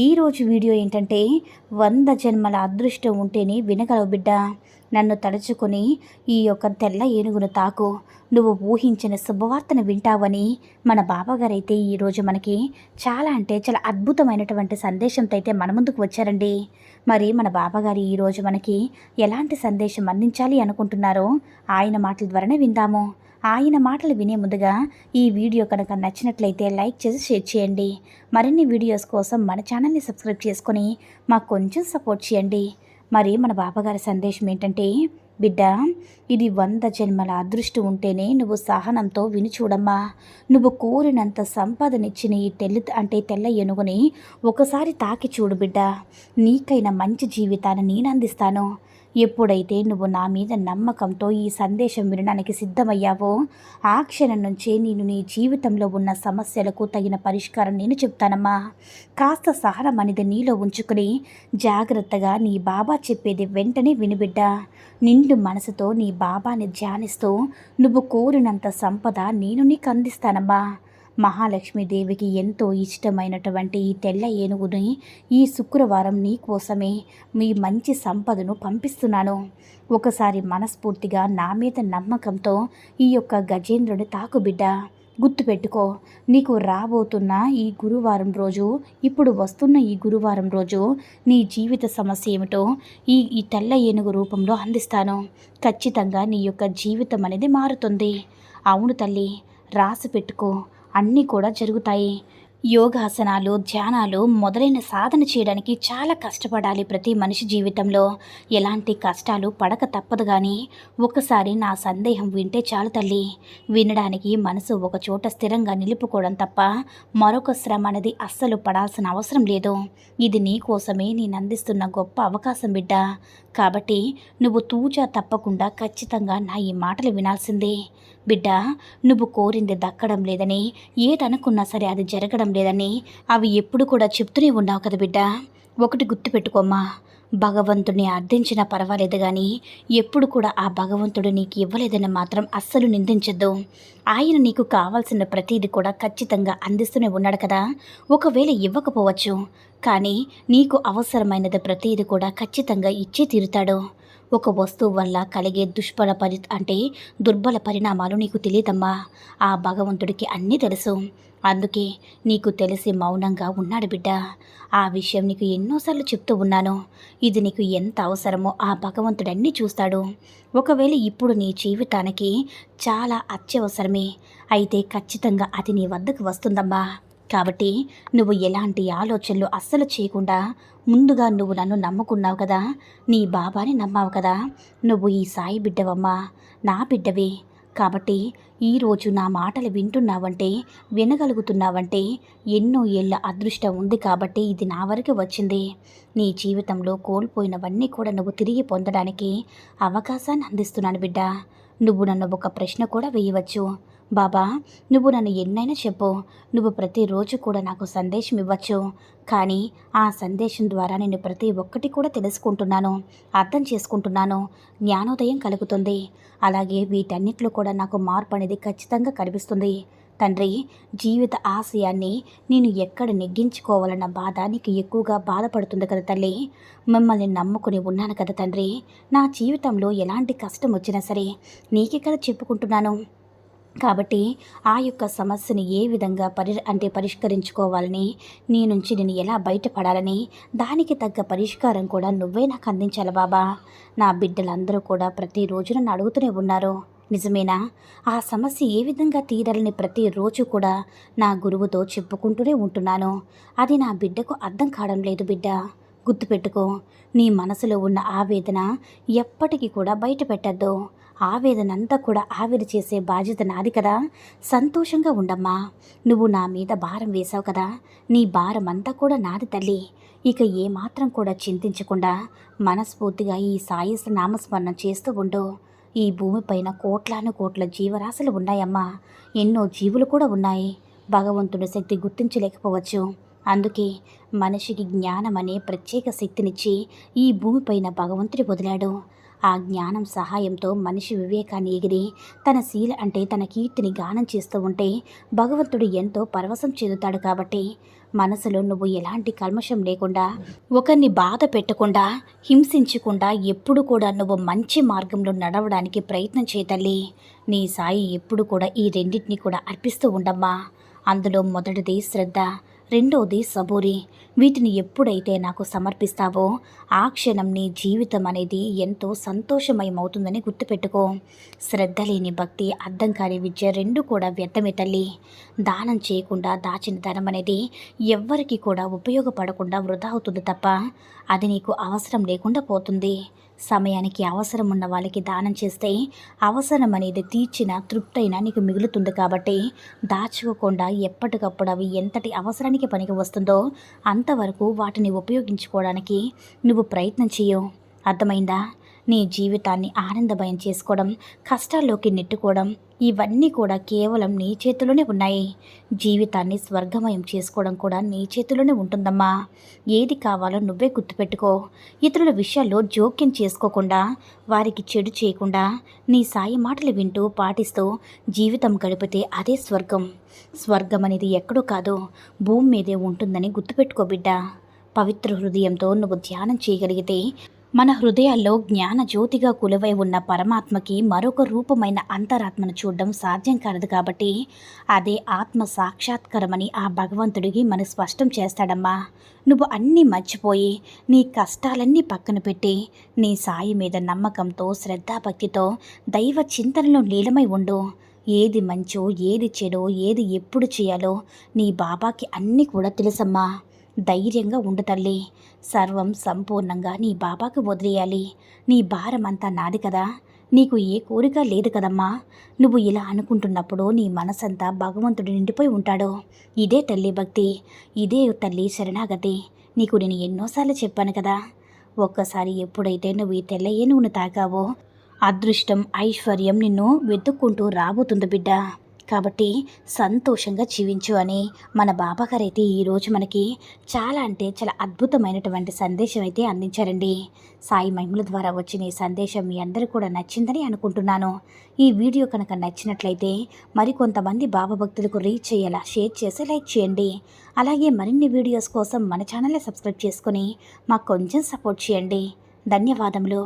ఈరోజు వీడియో ఏంటంటే వంద జన్మల అదృష్టం ఉంటేనే వినగలవు బిడ్డ. నన్ను తలుచుకొని ఈ యొక్క తెల్ల ఏనుగును తాకు. నువ్వు ఊహించిన శుభవార్తను వింటావని మన బాబాగారైతే ఈరోజు మనకి చాలా అంటే చాలా అద్భుతమైనటువంటి సందేశంతో అయితే మన ముందుకు వచ్చారండి. మరి మన బాబాగారు ఈరోజు మనకి ఎలాంటి సందేశం అందించాలి అనుకుంటున్నారో ఆయన మాటల ద్వారానే విందాము. ఆయన మాటలు వినే ముందుగా ఈ వీడియో కనుక నచ్చినట్లయితే లైక్ చేసి షేర్ చేయండి. మరిన్ని వీడియోస్ కోసం మన ఛానల్ని సబ్స్క్రైబ్ చేసుకొని మాకు కొంచెం సపోర్ట్ చేయండి. మరి మన బాబాగారి సందేశం ఏంటంటే బిడ్డ ఇది వంద జన్మల అదృష్టం ఉంటేనే నువ్వు సహనంతో విని చూడమ్మా. నువ్వు కోరినంత సంపాదనిచ్చిన ఈ తెల్లి అంటే తెల్ల ఏనుగుని ఒకసారి తాకి చూడు బిడ్డ. నీకైనా మంచి జీవితాన్ని నేను అందిస్తాను. ఎప్పుడైతే నువ్వు నా మీద నమ్మకంతో ఈ సందేశం వినడానికి సిద్ధమయ్యావో ఆ క్షణం నుంచే నేను నీ జీవితంలో ఉన్న సమస్యలకు తగిన పరిష్కారం నేను చెప్తానమ్మా. కాస్త సహనం అనేది నీలో ఉంచుకుని జాగ్రత్తగా నీ బాబా చెప్పేది వెంటనే వినిబిడ్డ నిండు మనసుతో నీ బాబాని ధ్యానిస్తూ నువ్వు కోరినంత సంపద నేను నీకు అందిస్తానమ్మా. మహాలక్ష్మీదేవికి ఎంతో ఇష్టమైనటువంటి ఈ తెల్ల ఏనుగుని ఈ శుక్రవారం నీ కోసమే మీ మంచి సంపదను పంపిస్తున్నాను. ఒకసారి మనస్ఫూర్తిగా నా మీద నమ్మకంతో ఈ యొక్క గజేంద్రుని తాకుబిడ్డ గుర్తుపెట్టుకో నీకు రాబోతున్న ఈ గురువారం రోజు ఇప్పుడు వస్తున్న ఈ గురువారం రోజు నీ జీవిత సమస్య ఏమిటో ఈ ఈ తెల్ల ఏనుగు రూపంలో అందిస్తాను. ఖచ్చితంగా నీ యొక్క జీవితం అనేది మారుతుంది. అవును తల్లి రాసి పెట్టుకో. అన్నీ కూడా జరుగుతాయి. యోగాసనాలు ధ్యానాలు మొదలైన సాధన చేయడానికి చాలా కష్టపడాలి ప్రతి మనిషి జీవితంలో. ఎలాంటి కష్టాలు పడక తప్పదు కానీ ఒకసారి నా సందేహం వింటే చాలు తల్లి. వినడానికి మనసు ఒక చోట స్థిరంగా నిలుపుకోవడం తప్ప మరొక శ్రమ అనేది అస్సలు పడాల్సిన అవసరం లేదు. ఇది నీ కోసమే నేను అందిస్తున్న గొప్ప అవకాశం బిడ్డ. కాబట్టి నువ్వు తూచా తప్పకుండా ఖచ్చితంగా నా ఈ మాటలు వినాల్సిందే. బిడ్డ నువ్వు కోరింది దక్కడం లేదని ఏదనుకున్నా సరే అది జరగడం లేదని అవి ఎప్పుడు కూడా చెప్తూనే ఉన్నావు కదా బిడ్డ. ఒకటి గుర్తుపెట్టుకోమ్మా భగవంతుడిని అర్థించినా పర్వాలేదు కానీ ఎప్పుడు కూడా ఆ భగవంతుడు నీకు ఇవ్వలేదని మాత్రం అస్సలు నిందించద్దు. ఆయన నీకు కావాల్సిన ప్రతిదీ కూడా ఖచ్చితంగా అందిస్తూనే ఉన్నాడు కదా. ఒకవేళ ఇవ్వకపోవచ్చు కానీ నీకు అవసరమైనది ప్రతిది కూడా ఖచ్చితంగా ఇచ్చి తీరుతాడు. ఒక వస్తువు వల్ల కలిగే దుష్ఫల పరి అంటే దుర్బల పరిణామాలు నీకు తెలియదమ్మా. ఆ భగవంతుడికి అన్నీ తెలుసు. అందుకే నీకు తెలిసి మౌనంగా ఉన్నాడు బిడ్డ. ఆ విషయం నీకు ఎన్నోసార్లు చెప్తూ ఉన్నాను. ఇది నీకు ఎంత అవసరమో ఆ భగవంతుడన్నీ చూస్తాడు. ఒకవేళ ఇప్పుడు నీ జీవితానికి చాలా అత్యవసరమే. అయితే ఖచ్చితంగా అది నీ వద్దకు వస్తుందమ్మా. కాబట్టి నువ్వు ఎలాంటి ఆలోచనలు అస్సలు చేయకుండా ముందుగా నువ్వు నన్ను నమ్ముకున్నావు కదా? నీ బాబాని నమ్మావు కదా? నువ్వు ఈ సాయి బిడ్డవమ్మా. నా బిడ్డవే. కాబట్టి ఈరోజు నా మాటలు వింటున్నావంటే వినగలుగుతున్నావంటే ఎన్నో ఏళ్ళ అదృష్టం ఉంది కాబట్టి ఇది నా వరకు వచ్చింది. నీ జీవితంలో కోల్పోయినవన్నీ కూడా నువ్వు తిరిగి పొందడానికి అవకాశాన్ని అందిస్తున్నాను బిడ్డ. నువ్వు నన్ను ఒక ప్రశ్న కూడా వేయవచ్చు. బాబా నువ్వు నన్ను ఎన్నైనా చెప్పు. నువ్వు ప్రతిరోజు కూడా నాకు సందేశం ఇవ్వచ్చు. కానీ ఆ సందేశం ద్వారా నేను ప్రతి ఒక్కటి కూడా తెలుసుకుంటున్నాను అర్థం చేసుకుంటున్నాను. జ్ఞానోదయం కలుగుతుంది. అలాగే వీటన్నిటిలో కూడా నాకు మార్పు అనేది ఖచ్చితంగా కనిపిస్తుంది. తండ్రి జీవిత ఆశయాన్ని నేను ఎక్కడ నెగ్గించుకోవాలన్న బాధ నీకు ఎక్కువగా బాధపడుతుంది కదా తల్లి? మిమ్మల్ని నమ్ముకుని ఉన్నాను కదా తండ్రి. నా జీవితంలో ఎలాంటి కష్టం వచ్చినా సరే నీకే కదా చెప్పుకుంటున్నాను. కాబట్టి ఆ యొక్క సమస్యని ఏ విధంగా పరి అంటే పరిష్కరించుకోవాలని నీ నుంచి నేను ఎలా బయటపడాలని దానికి తగ్గ పరిష్కారం కూడా నువ్వే నాకు అందించాలి బాబా. నా బిడ్డలందరూ కూడా ప్రతిరోజు నన్ను అడుగుతూనే ఉన్నారు. నిజమేనా? ఆ సమస్య ఏ విధంగా తీరాలని ప్రతిరోజు కూడా నా గురువుతో చెప్పుకుంటూనే ఉంటున్నాను. అది నా బిడ్డకు అర్థం కావడం లేదు బిడ్డ. గుర్తుపెట్టుకో నీ మనసులో ఉన్న ఆవేదన ఎప్పటికీ కూడా బయట పెట్టద్దు ఆవేదన అంతా కూడా ఆవిరి చేసే బాధ్యత నాది కదా. సంతోషంగా ఉండమ్మా. నువ్వు నా మీద భారం వేశావు కదా. నీ భారం అంతా కూడా నాది తల్లి. ఇక ఏమాత్రం కూడా చింతించకుండా మనస్ఫూర్తిగా ఈ సాయి నామస్మరణ చేస్తూ ఉండు. ఈ భూమిపైన కోట్లాను కోట్ల జీవరాశులు ఉన్నాయమ్మా. ఎన్నో జీవులు కూడా ఉన్నాయి. భగవంతుడి శక్తి గుర్తించలేకపోవచ్చు. అందుకే మనిషికి జ్ఞానం అనే ప్రత్యేక శక్తినిచ్చి ఈ భూమిపైన భగవంతుడి వదిలాడు. ఆ జ్ఞానం సహాయంతో మనిషి వివేకాన్ని ఎగిరి తన శీల అంటే తన కీర్తిని గానం చేస్తూ ఉంటే భగవంతుడు ఎంతో పరవశం చెందుతాడు కాబట్టి మనసులో నువ్వు ఎలాంటి కల్మషం లేకుండా ఒకరిని బాధ పెట్టకుండా హింసించకుండా ఎప్పుడు కూడా నువ్వు మంచి మార్గంలో నడవడానికి ప్రయత్నం చేయతల్లి నీ సాయి ఎప్పుడు కూడా ఈ రెండింటిని కూడా అర్పిస్తూ ఉండమ్మా. అందులో మొదటిది శ్రద్ధ రెండోది సబూరి. వీటిని ఎప్పుడైతే నాకు సమర్పిస్తావో ఆ క్షణం నీ జీవితం అనేది ఎంతో సంతోషమయమవుతుందని గుర్తుపెట్టుకో. శ్రద్ధ లేని భక్తి అర్థం కాని విద్య రెండు కూడా వ్యర్థమే తల్లి. దానం చేయకుండా దాచిన ధనం అనేది ఎవ్వరికి కూడా ఉపయోగపడకుండా వృధా అవుతుంది తప్ప అది నీకు అవసరం లేకుండా పోతుంది. సమయానికి అవసరం ఉన్న వాళ్ళకి దానం చేస్తే అవసరం అనేది తీర్చిన తృప్తైన నీకు మిగులుతుంది కాబట్టి దాచుకోకుండా ఎప్పటికప్పుడు అవి ఎంతటి అవసరానికి పనికి వస్తుందో అంతవరకు వాటిని ఉపయోగించుకోవడానికి నువ్వు ప్రయత్నం చేయవు అర్థమైందా? నీ జీవితాన్ని ఆనందమయం చేసుకోవడం కష్టాల్లోకి నెట్టుకోవడం ఇవన్నీ కూడా కేవలం నీ చేతిలోనే ఉన్నాయి. జీవితాన్ని స్వర్గమయం చేసుకోవడం కూడా నీ చేతిలోనే ఉంటుందమ్మా. ఏది కావాలో నువ్వే గుర్తుపెట్టుకో. ఇతరుల విషయాల్లో జోక్యం చేసుకోకుండా వారికి చెడు చేయకుండా నీ సాయి మాటలు వింటూ పాటిస్తూ జీవితం గడిపితే అదే స్వర్గం. స్వర్గం అనేది ఎక్కడో కాదు భూమి మీదే ఉంటుందని గుర్తుపెట్టుకో బిడ్డ. పవిత్ర హృదయంతో నువ్వు ధ్యానం చేయగలిగితే మన హృదయాల్లో జ్ఞాన జ్యోతిగా కులవై ఉన్న పరమాత్మకి మరొక రూపమైన అంతరాత్మను చూడడం సాధ్యం కాదు కాబట్టి అదే ఆత్మ సాక్షాత్కారమని ఆ భగవంతుడికి మనం స్పష్టం చేస్తాడమ్మా. నువ్వు అన్నీ మర్చిపోయి నీ కష్టాలన్నీ పక్కన పెట్టి నీ సాయి మీద నమ్మకంతో శ్రద్ధాభక్తితో దైవ చింతనలో నీలమై ఉండు. ఏది మంచో ఏది చెడో ఏది ఎప్పుడు చేయాలో నీ బాబాకి అన్నీ కూడా తెలుసమ్మా. ధైర్యంగా ఉండు తల్లి. సర్వం సంపూర్ణంగా నీ బాబాకు వదిలేయాలి. నీ భారం అంతా నాది కదా. నీకు ఏ కోరిక లేదు కదమ్మా. నువ్వు ఇలా అనుకుంటున్నప్పుడు నీ మనసంతా భగవంతుడు నిండిపోయి ఉంటాడు. ఇదే తల్లి భక్తి. ఇదే తల్లి శరణాగతి. నీకు నేను ఎన్నోసార్లు చెప్పాను కదా. ఒక్కసారి ఎప్పుడైతే నువ్వు ఈ తెల్లయ్యే నువ్వు తాగావో అదృష్టం ఐశ్వర్యం నిన్ను వెతుక్కుంటూ రాబోతుంది బిడ్డ. కాబట్టి సంతోషంగా జీవించు అని మన బాబాగారు అయితే ఈరోజు మనకి చాలా అంటే చాలా అద్భుతమైనటువంటి సందేశం అయితే అందించారండి. సాయి మహిమల ద్వారా వచ్చిన ఈ సందేశం మీ అందరూ కూడా నచ్చిందని అనుకుంటున్నాను. ఈ వీడియో కనుక నచ్చినట్లయితే మరికొంతమంది బాబా భక్తులకు రీచ్ అయ్యేలా షేర్ చేసి లైక్ చేయండి. అలాగే మరిన్ని వీడియోస్ కోసం మన ఛానల్ని సబ్స్క్రైబ్ చేసుకొని మాకు కొంచెం సపోర్ట్ చేయండి. ధన్యవాదములు.